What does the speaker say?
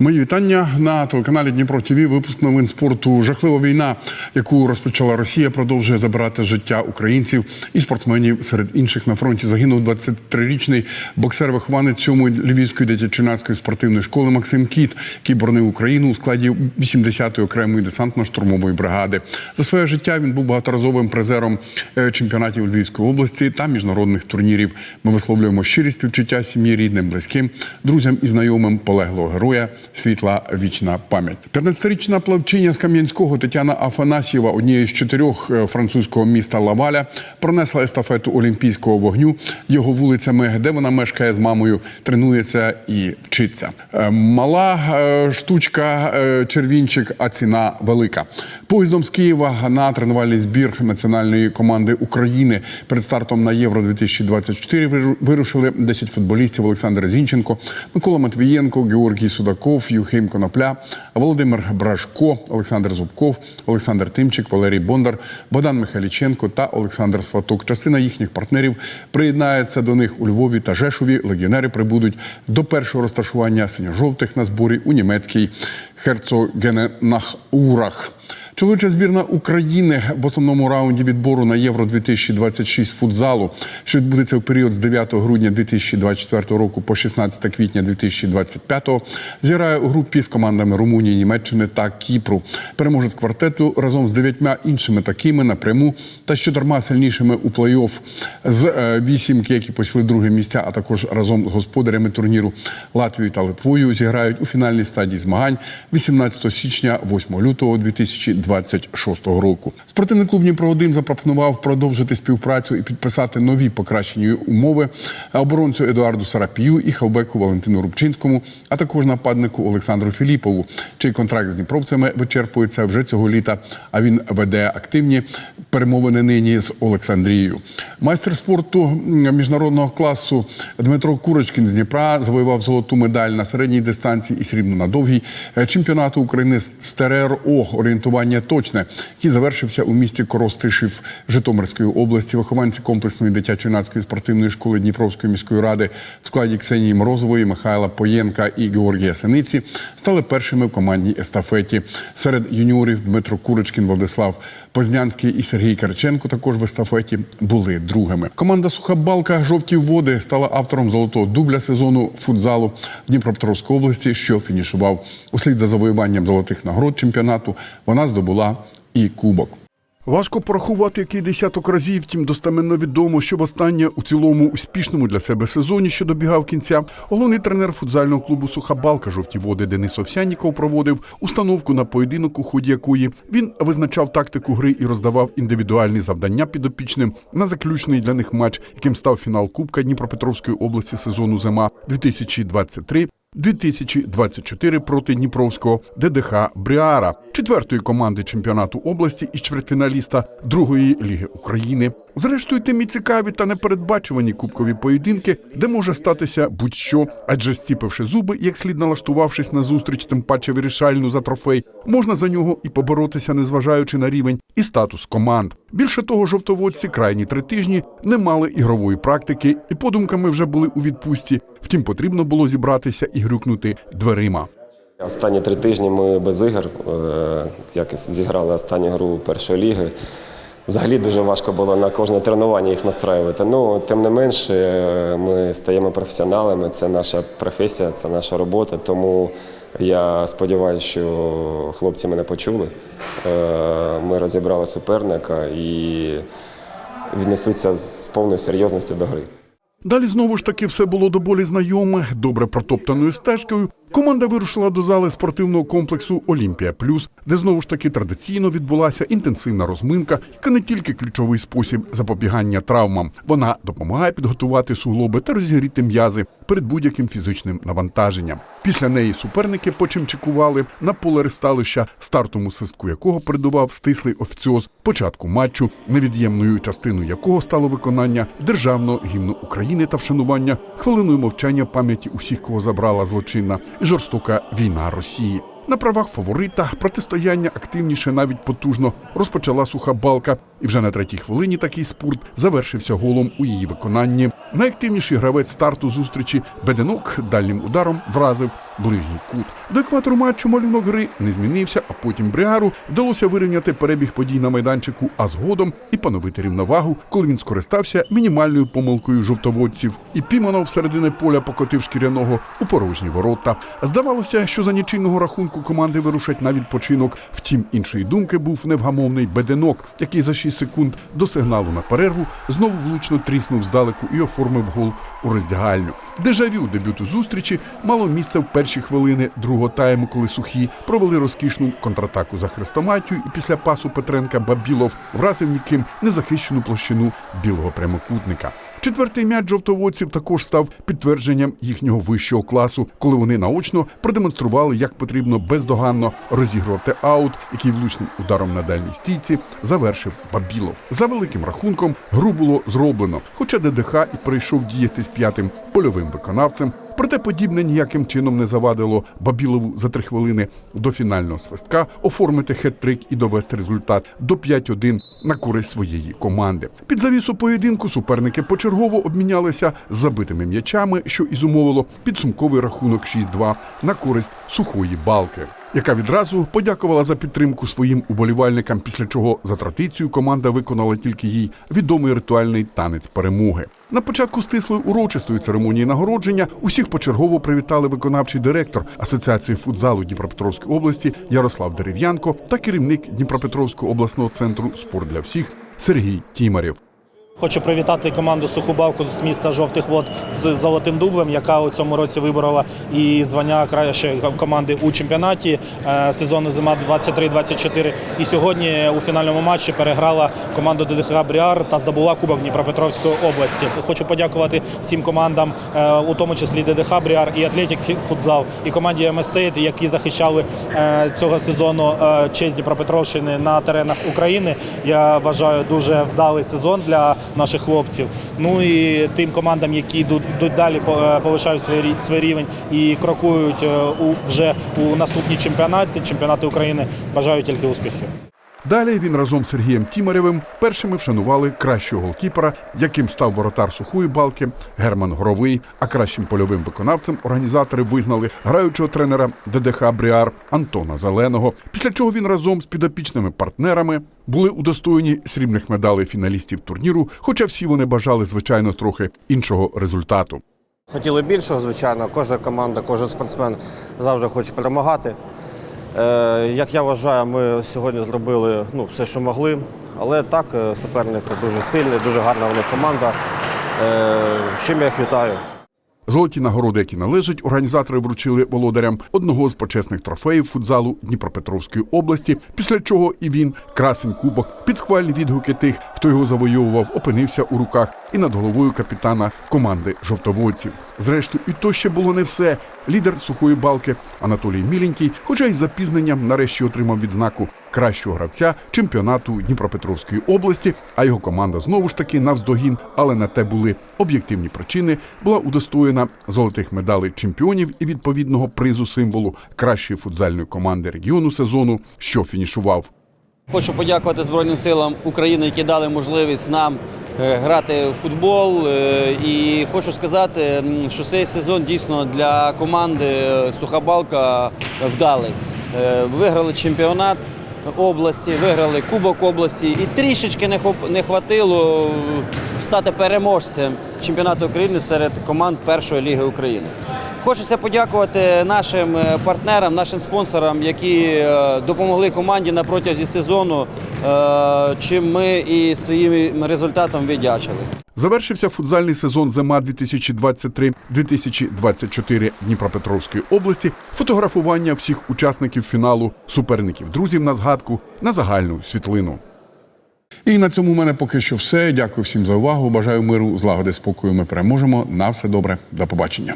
Мої вітання на телеканалі Дніпро ТВ. Випуск новин спорту. Жахлива війна, яку розпочала Росія, продовжує забирати життя українців і спортсменів. Серед інших на фронті загинув 23-річний боксер-вихованець сьомої львівської дитячо-юнацької спортивної школи Максим Кіт, який боронив Україну у складі 80-ї окремої десантно-штурмової бригади. За своє життя він був багаторазовим призером е, чемпіонатів Львівської області та міжнародних турнірів. Ми висловлюємо щирі співчуття сім'ї, рідним, близьким, друзям і знайомим полеглого героя. Світла вічна пам'ять. 15-річна плавчиня з Кам'янського Тетяна Афанасьєва, однієї з чотирьох е, французького міста Лаваля, пронесла естафету олімпійського вогню його вулицями, де вона мешкає з мамою, тренується і вчиться. Е, Мала е, штучка, червінчик, а ціна велика. Поїздом з Києва на тренувальний збір національної команди України перед стартом на Євро 2024 виру- вирушили 10 футболістів Олександр Зінченко, Микола Матвієнко, Георгій Судаков, Юхим Конопля, Володимир Брашко, Олександр Зубков, Олександр Тимчик, Валерій Бондар, Богдан Михайліченко та Олександр Сваток. Частина їхніх партнерів приєднається до них у Львові та Жешові. Легіонери прибудуть до першого розташування синьо-жовтих на зборі у німецькій Херцогененахурах. Чоловіча збірна України в основному раунді відбору на Євро 2026 футзалу, що відбудеться в період з 9 грудня 2024 року по 16 квітня 2025, зіграє у групі з командами Румунії, Німеччини та Кіпру. Переможець квартету разом з дев'ятьма іншими такими напряму та з чотирма сильнішими у плей-офф з е, вісімки, які посіли друге місця, а також разом з господарями турніру Латвією та Литвою зіграють у фінальній стадії змагань 18 січня, 8 лютого 2026 року. Спортивний клуб Дніпро 1 запропонував продовжити співпрацю і підписати нові покращені умови оборонцю Едуарду Сарапію і хавбеку Валентину Рубчинському, а також нападнику Олександру Філіпову, чий контракт з дніпровцями вичерпується вже цього літа. А він веде активні перемовини нині з Олександрією. Майстер спорту міжнародного класу Дмитро Курочкін з Дніпра завоював золоту медаль на середній дистанції і срібну на довгій чемпіонату України з ТРРО орієнтування точне, який завершився у місті Коростишів Житомирської області. Вихованці комплексної дитячо-юнацької спортивної школи Дніпровської міської ради в складі Ксенії Морозової, Михайла Поєнка і Георгія Синиці стали першими в командній естафеті. Серед юніорів Дмитро Курочкін, Владислав Познянський і Сергій Карченко також в естафеті були другими. Команда Суха Балка Жовті води стала автором золотого дубля сезону футзалу в Дніпропетровській області, що фінішував услід за завоюванням золотих нагород чемпіонату. Вона здобула і кубок. Важко порахувати, який десяток разів, втім достеменно відомо, що востаннє у цілому успішному для себе сезоні, що добігав кінця, головний тренер футзального клубу Суха Балка жовті води Денис Овсянніков проводив установку на поєдинок, у ході якої він визначав тактику гри і роздавав індивідуальні завдання підопічним на заключний для них матч, яким став фінал Кубка Дніпропетровської області сезону зима 2023 2024 проти Дніпровського ДДХ Бріара, четвертої команди чемпіонату області і чвертьфіналіста другої ліги України. Зрештою, тим і цікаві та непередбачувані кубкові поєдинки, де може статися будь-що, адже стіпивши зуби, як слід налаштувавшись на зустріч, тим паче вирішальну за трофей, можна за нього і поборотися, незважаючи на рівень і статус команд. Більше того, жовтоводці крайні три тижні не мали ігрової практики і подумками вже були у відпустці. Втім, потрібно було зібратися і грюкнути дверима. Останні три тижні ми без ігор, е, як зіграли останню гру першої ліги. Взагалі дуже важко було на кожне тренування їх настраювати. Ну, тим не менше, ми стаємо професіоналами, це наша професія, це наша робота. Тому я сподіваюся, що хлопці мене почули. Е, Ми розібрали суперника і віднесуться з повною серйозністю до гри. Далі знову ж таки все було до болі знайоме, добре протоптаною стежкою. Команда вирушила до зали спортивного комплексу Олімпія Плюс, де знову ж таки традиційно відбулася інтенсивна розминка, яка не тільки ключовий спосіб запобігання травмам. Вона допомагає підготувати суглоби та розігріти м'язи перед будь-яким фізичним навантаженням. Після неї суперники почимчикували на поле ристалища, стартому свистку якого передував стислий офіціоз початку матчу, невід'ємною частиною якого стало виконання державного гімну України та вшанування хвилиною мовчання пам'яті усіх, кого забрала злочинна і жорстока війна Росії. На правах фаворита протистояння активніше, навіть потужно розпочала суха балка, і вже на третій хвилині такий спорт завершився голом у її виконанні. Найактивніший гравець старту зустрічі Беденок дальнім ударом вразив ближній кут. До екватору матчу малюнок гри не змінився, а потім Бріару вдалося вирівняти перебіг подій на майданчику, а згодом і поновити рівновагу, коли він скористався мінімальною помилкою жовтоводців. І Піманов середини поля покотив шкіряного у порожні ворота. Здавалося, що за нічийного рахунку команди вирушать на відпочинок. Втім, іншої думки був невгамовний Беденок, який за 6 секунд до сигналу на перерву знову влучно тріснув здалеку і оформив гол у роздягальню. Дежавю дебюту зустрічі мало місце в перші хвилини другого тайму, коли сухі провели розкішну контратаку за хрестоматію, і після пасу Петренка Бабілов вразив ніким незахищену площину білого прямокутника. Четвертий м'яч жовтоводців також став підтвердженням їхнього вищого класу, коли вони наочно продемонстрували, як потрібно бездоганно розігрувати аут, який влучним ударом на дальній стійці завершив Бабілов. За великим рахунком гру було зроблено, хоча ДДХ і прийшов діяти з п'ятим польовим виконавцем. Проте подібне ніяким чином не завадило Бабілову за три хвилини до фінального свистка оформити хет-трик і довести результат до 5-1 на користь своєї команди. Під завісу поєдинку суперники почергово обмінялися забитими м'ячами, що і зумовило підсумковий рахунок 6-2 на користь сухої балки. Яка відразу подякувала за підтримку своїм уболівальникам, після чого за традицією команда виконала тільки їй відомий ритуальний танець перемоги. На початку стислої урочистої церемонії нагородження усіх почергово привітали виконавчий директор Асоціації футзалу Дніпропетровської області Ярослав Дерев'янко та керівник Дніпропетровського обласного центру Спорт для всіх Сергій Тімарєв. Хочу привітати команду Сухобавку з міста Жовтих Вод з золотим дублем, яка у цьому році виборола і звання кращої команди у чемпіонаті е, сезону зима 23-24. І сьогодні у фінальному матчі переграла команду ДДХ Бріар та здобула Кубок Дніпропетровської області. Хочу подякувати всім командам, е, у тому числі ДДХ Бріар і Атлетік Футзал, і команді МСТ, які захищали е, цього сезону честь Дніпропетровщини на теренах України. Я вважаю дуже вдалий сезон для наших хлопців. Ну і тим командам, які йдуть далі, е, повишають свій свій рівень і крокують е, у вже у наступні чемпіонати, чемпіонати України. Бажаю тільки успіхів. Далі він разом з Сергієм Тімарєвим першими вшанували кращого голкіпера, яким став воротар сухої балки Герман Горовий. А кращим польовим виконавцем організатори визнали граючого тренера ДДХ Бріар Антона Зеленого. Після чого він разом з підопічними партнерами були удостоєні срібних медалей фіналістів турніру, хоча всі вони бажали звичайно трохи іншого результату. Хотіли більшого, звичайно. Кожна команда, кожен спортсмен завжди хоче перемагати. Е, як я вважаю, ми сьогодні зробили ну, все, що могли. Але так, е, суперник дуже сильний, дуже гарна в них команда. Е, з чим я їх вітаю. Золоті нагороди, які належать, організатори вручили володарям одного з почесних трофеїв футзалу Дніпропетровської області, після чого і він, красень кубок, під схвальні відгуки тих, хто його завойовував, опинився у руках і над головою капітана команди жовтоводців. Зрештою, і то ще було не все. Лідер сухої балки Анатолій Міленький, хоча й запізненням, нарешті отримав відзнаку кращого гравця чемпіонату Дніпропетровської області. А його команда знову ж таки навздогін, але на те були об'єктивні причини. Була удостоєна золотих медалей чемпіонів і відповідного призу символу кращої футзальної команди регіону сезону, що фінішував. Хочу подякувати Збройним силам України, які дали можливість нам е, грати в футбол. Е, І хочу сказати, що цей сезон дійсно для команди е, Суха Балка вдалий. Виграли чемпіонат області, виграли Кубок області і трішечки не хватило стати переможцем чемпіонату України серед команд першої ліги України. Хочеться подякувати нашим е, партнерам, нашим спонсорам, які е, допомогли команді на протязі сезону, е, чим ми і своїм результатом віддячились. Завершився футзальний сезон зима 2023-2024 Дніпропетровської області. Фотографування всіх учасників фіналу, суперників, друзів на згадку на загальну світлину. І на цьому в мене поки що все. Дякую всім за увагу. Бажаю миру, злагоди, спокою. Ми переможемо. На все добре. До побачення.